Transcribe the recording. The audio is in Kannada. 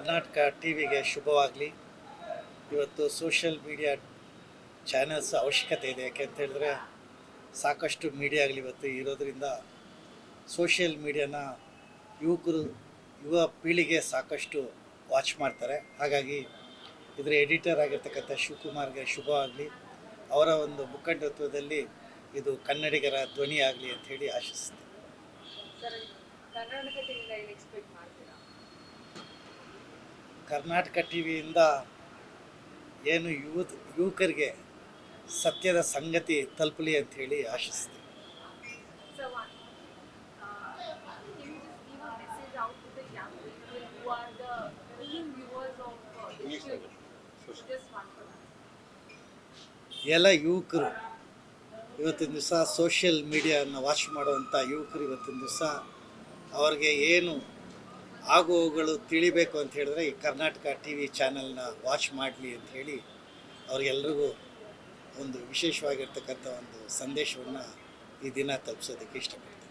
ಕರ್ನಾಟಕ ಟಿ ವಿಗೆ ಶುಭವಾಗಲಿ. ಇವತ್ತು ಸೋಷಿಯಲ್ ಮೀಡಿಯಾ ಚಾನೆಲ್ಸ್ ಅವಶ್ಯಕತೆ ಇದೆ. ಯಾಕೆ ಅಂತ ಹೇಳಿದ್ರೆ ಸಾಕಷ್ಟು ಮೀಡಿಯಾಗಳು ಇವತ್ತು ಇರೋದರಿಂದ ಸೋಷಿಯಲ್ ಮೀಡಿಯಾನ ಯುವಕರು, ಯುವ ಪೀಳಿಗೆ ಸಾಕಷ್ಟು ವಾಚ್ ಮಾಡ್ತಾರೆ. ಹಾಗಾಗಿ ಇದರ ಎಡಿಟರ್ ಆಗಿರ್ತಕ್ಕಂಥ ಶಿವಕುಮಾರ್ಗೆ ಶುಭವಾಗಲಿ. ಅವರ ಒಂದು ಮುಖಂಡತ್ವದಲ್ಲಿ ಇದು ಕನ್ನಡಿಗರ ಧ್ವನಿ ಆಗಲಿ ಅಂತ ಹೇಳಿ ಆಶಿಸ್ತೀನಿ. ಕರ್ನಾಟಕ ಟಿ ವಿಯಿಂದ ಏನು ಯುವತ್ ಯುವಕರಿಗೆ ಸತ್ಯದ ಸಂಗತಿ ತಲುಪಲಿ ಅಂತ ಹೇಳಿ ಆಶಿಸ್ತೀನಿ. Uh, uh. ಎಲ್ಲ ಯುವಕರು ಇವತ್ತಿನ ದಿವಸ ಸೋಷಿಯಲ್ ಮೀಡಿಯಾವನ್ನು ವಾಚ್ ಮಾಡುವಂಥ ಯುವಕರು ಇವತ್ತಿನ ದಿವಸ ಅವ್ರಿಗೆ ಏನು ಆಗುವಗಳು ತಿಳಿಬೇಕು ಅಂತ ಹೇಳಿದ್ರೆ ಈ ಕರ್ನಾಟಕ ಟಿ ವಿ ಚಾನಲ್ನ ವಾಚ್ ಮಾಡಲಿ ಅಂತ ಹೇಳಿ ಅವ್ರಿಗೆಲ್ರಿಗೂ ಒಂದು ವಿಶೇಷವಾಗಿರ್ತಕ್ಕಂಥ ಒಂದು ಸಂದೇಶವನ್ನು ಈ ದಿನ ತಲುಪಿಸೋದಕ್ಕೆ ಇಷ್ಟಪಡ್ತೀನಿ.